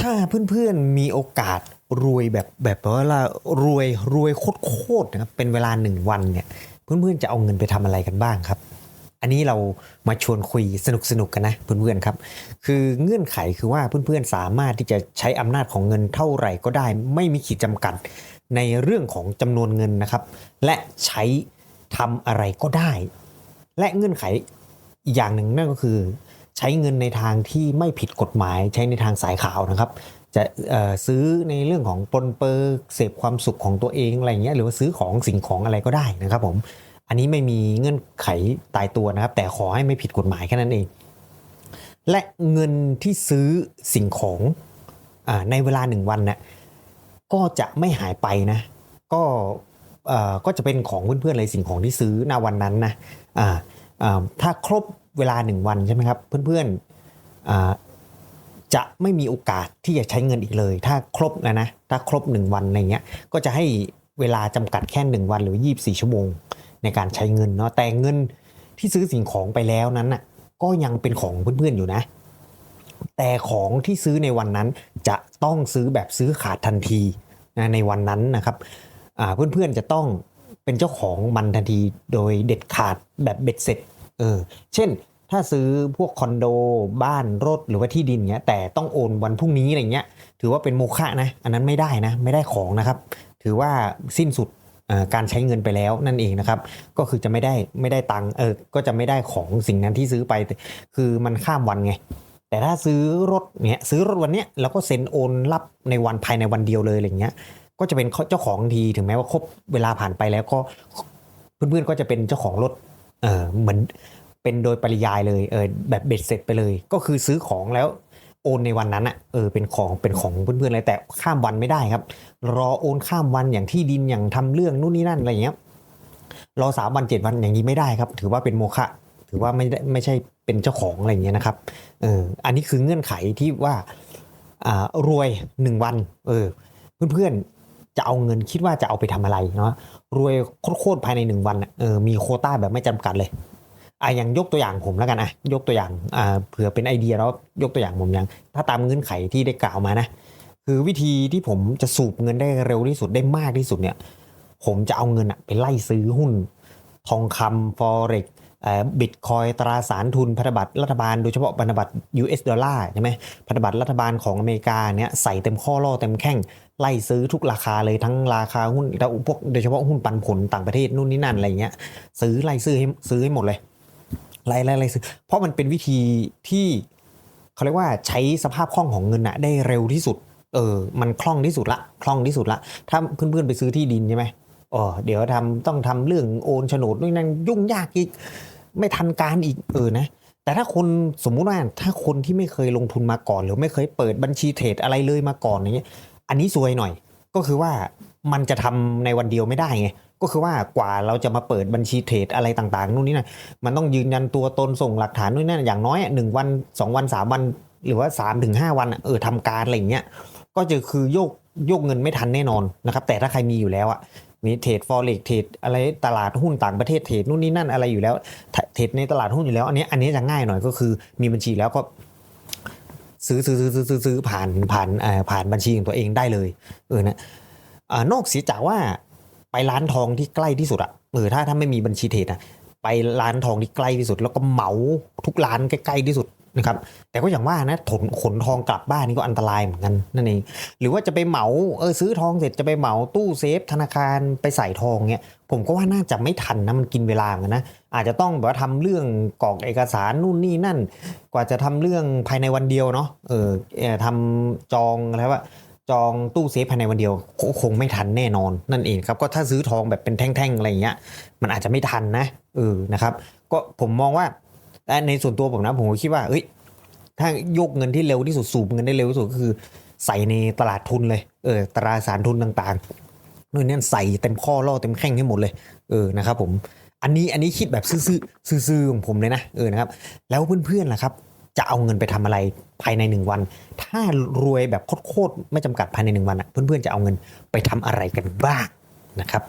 ถ้าเพื่อนๆมีโอกาสรวยแบบแบบว่ารวยรวยโคตรๆนะครับเป็นเวลาหนึ่งวันเนี่ยเพื่อนๆจะเอาเงินไปทำอะไรกันบ้างครับ อันนี้เรามาชวนคุยสนุกสนุกๆกันนะเพื่อนๆครับ คือเงื่อนไขคือว่าเพื่อนๆสามารถที่จะใช้อำนาจของเงินเท่าไหร่ก็ได้ ไม่มีขีดจำกัดในเรื่องของจำนวนเงินนะครับ และใช้ทำอะไรก็ได้ และเงื่อนไขอีกอย่างหนึ่งนั่นก็คือ ใช้เงินในทางที่ไม่ผิดกฎหมายใช้ในทางสายขาวนะครับ จะซื้อในเรื่องของปนเปอร์เสพความสุขของตัวเองอะไรเงี้ยหรือว่าซื้อของสิ่งของอะไรก็ได้นะครับผมอันนี้ไม่มีเงื่อนไขตายตัวนะครับ แต่ขอให้ไม่ผิดกฎหมายแค่นั้นเอง และเงินที่ซื้อสิ่งของอในเวลาหนึ่งวันน่ะก็จะไม่หายไปนะ ก็ก็จะเป็นของเพื่อนๆเลยสิ่งของที่ซื้อณวันนั้นนะอ่าอ่าถ้าครบ เวลาหนึ่งวันใช่ไหมครับ เพื่อนๆจะไม่มีโอกาสที่จะใช้เงินอีกเลย ถ้าครบนะนะถ้าครบหนึ่งวันอะไรเงี้ยก็จะให้เวลาจำกัดแค่หนึ่งวันหรือ 24 ชั่วโมงในการใช้เงินเนาะแต่เงินที่ซื้อสิ่งของไปแล้วนั้นน่ะก็ยังเป็นของเพื่อนๆอยู่นะ แต่ของที่ซื้อในวันนั้นจะต้องซื้อแบบซื้อขาดทันทีนะในวันนั้นนะครับเพื่อนๆจะต้องเป็นเจ้าของมันทันทีโดยเด็ดขาดแบบเบ็ดเสร็จเออเช่น ถ้าซื้อพวกคอนโดบ้านรถหรือว่าที่ดินเงี้ยแต่ต้องโอนวันพรุ่งนี้อะไรเงี้ยถือว่าเป็นโมฆะนะอันนั้นไม่ได้นะไม่ได้ของนะครับ ถือว่าสิ้นสุดการใช้เงินไปแล้วนั่นเองนะครับ ก็คือจะไม่ได้ไม่ได้ตังค์เออก็จะไม่ได้ของสิ่งนั้นที่ซื้อไป คือมันข้ามวันไง แต่ถ้าซื้อรถเนี่ยซื้อรถวันเนี้ยแล้วก็เซ็นโอนรับในวันภายในวันเดียวเลยอะไรเงี้ย ก็จะเป็นเจ้าของทีถึงแม้ว่าครบเวลาผ่านไปแล้วก็เพื่อนๆก็จะเป็นเจ้าของรถเออเหมือน เป็นโดยปริยายเลยเออแบบเบ็ดเสร็จไปเลย ก็คือซื้อของแล้วโอนในวันนั้นอะเออเป็นของเป็นของเพื่อนๆเลยแต่ข้ามวันไม่ได้ครับ รอโอนข้ามวันอย่างที่ดินอย่างทำเรื่องนู่นนี่นั่นอะไรอย่างเงี้ยรอสามวันเจ็ดวันอย่างนี้ไม่ได้ครับ ถือว่าเป็นโมฆะถือว่าไม่ได้ไม่ใช่เป็นเจ้าของอะไรอย่างเงี้ยนะครับเอออันนี้คือเงื่อนไขที่ว่าอ่ารวยหนึ่งวันเออเพื่อนๆจะเอาเงินคิดว่าจะเอาไปทำอะไรเนาะรวยโคตรๆภายในหนึ่งวันเออมีโคต้าแบบไม่จำกัดเลย อะอย่างยกตัวอย่างผมแล้วกันอะยกตัวอย่างอ่าเผื่อเป็นไอเดียแล้วยกตัวอย่างผมอย่าง ถ้าตามเงื่อนไขที่ได้กล่าวมานะ คือวิธีที่ผมจะสูบเงินได้เร็วที่สุดได้มากที่สุดเนี่ย ผมจะเอาเงินอะไปไล่ซื้อหุ้น ทองคำฟอเร็กบิตคอยตราสารทุนพันธบัตรรัฐบาลโดยเฉพาะพันธบัตร US ดอลลาร์ใช่ไหมพันธบัตรรัฐบาลของอเมริกาเนี่ยใส่เต็มข้อล่อเต็มแข้งไล่ซื้อทุกราคาเลยทั้งราคาหุ้นแล้วพวกโดยเฉพาะหุ้นปันผลต่างประเทศนู่นนี่นั่นอะไรเงี้ยซื้อไล่ซื้อให้ซื้อให้หมดเลย ไล่ไล่ไล่ซื้อเพราะมันเป็นวิธีที่เขาเรียกว่าใช้สภาพคล่องของเงินอะได้เร็วที่สุด เออ มันคล่องที่สุดละคล่องที่สุดละถ้าเพื่อนๆไปซื้อที่ดินใช่ไหมอ๋อเดี๋ยวทำต้องทำเรื่องโอนโฉนดนู่นนั่นยุ่งยากอีกไม่ทันการอีกเออนะแต่ถ้าคนสมมุติว่าถ้าคนที่ไม่เคยลงทุนมาก่อน หรือไม่เคยเปิดบัญชีเทรดอะไรเลยมาก่อนอย่างเงี้ยอันนี้ซวยหน่อย ก็คือว่ามันจะทำในวันเดียวไม่ได้ไง ก็คือว่ากว่าเราจะมาเปิดบัญชีเทรดอะไรต่างๆนู่นนี่นะมันต้องยืนยันตัวตนส่งหลักฐานนู่นนั่นอย่างน้อยหนึ่งวันสองวันสามวัน หรือว่า3าถึงหวันเออทำการอะไรอย่างเงี้ยก็จะคือโยกโยกเงินไม่ทันแน่นอนนะครับแต่ถ้าใครมีอยู่แล้วอะมีเทรดฟอเร็กเทรดอะไรตลาดหุ้นต่างประเทศเทรดนู่นนี่นั่นอะไรอยู่แล้วเทรดในตลาดหุ้นอยู่แล้ว อันนี้อันนี้จะง่ายหน่อยก็คือมีบัญชีแล้วก็ซื้อซื้อซื้อซื้อซื้อผ่านผ่านอ่อผ่านบัญชีของตัวเองได้เลยเออนะนอกเสียจากว่า ไปร้านทองที่ใกล้ที่สุดอะเออถ้าถ้าไม่มีบัญชีเทรดอะไปร้านทองที่ใกล้ที่สุด แล้วก็เหมาทุกร้านใกล้ๆที่สุดนะครับ แต่ก็อย่างว่านะขนขนทองกลับบ้านนี่ก็อันตรายเหมือนกันนั่นเองหรือว่าจะไปเหมาเออซื้อทองเสร็จจะไปเหมาตู้เซฟธนาคารไปใส่ทองเนี่ยผมก็ว่าน่าจะไม่ทันนะมันกินเวลาเหมือนกันนะอาจจะต้องแบบว่าทำเรื่องกรอกเอกสารนู่นนี่นั่น กว่าจะทำเรื่องภายในวันเดียวเนาะเออเอ่อทำจองอะไรว่า จองตู้เซฟภายในวันเดียวคคงไม่ทันแน่นอนนั่นเองครับก็ถ้าซื้อทองแบบเป็นแท่งๆอะไรอย่างเงี้ยมันอาจจะไม่ทันนะเออนะครับ ก็ผมมองว่าแต่ในส่วนตัวผมนะผมคิดว่าเอ้ยถ้าโยกเงินที่เร็วที่สุดสูบเงินได้เร็วที่สุดก็คือ ใส่ในตลาดทุนเลยเออตราสารทุนต่างๆนู่นนี่ใส่เต็มข้อล่อเต็มแข้งให้หมดเลยเออนะครับผมอันนี้อันนี้คิดแบบซื่อๆซื่อๆของผมเลยนะเออนะครับ แล้วเพื่อนๆล่ะครับ จะเอาเงินไปทำอะไรภายในหนึ่งวัน ถ้ารวยแบบโคตรๆไม่จำกัดภายในหนึ่งวันอะเพื่อนๆจะเอาเงินไปทำอะไรกันบ้างนะครับ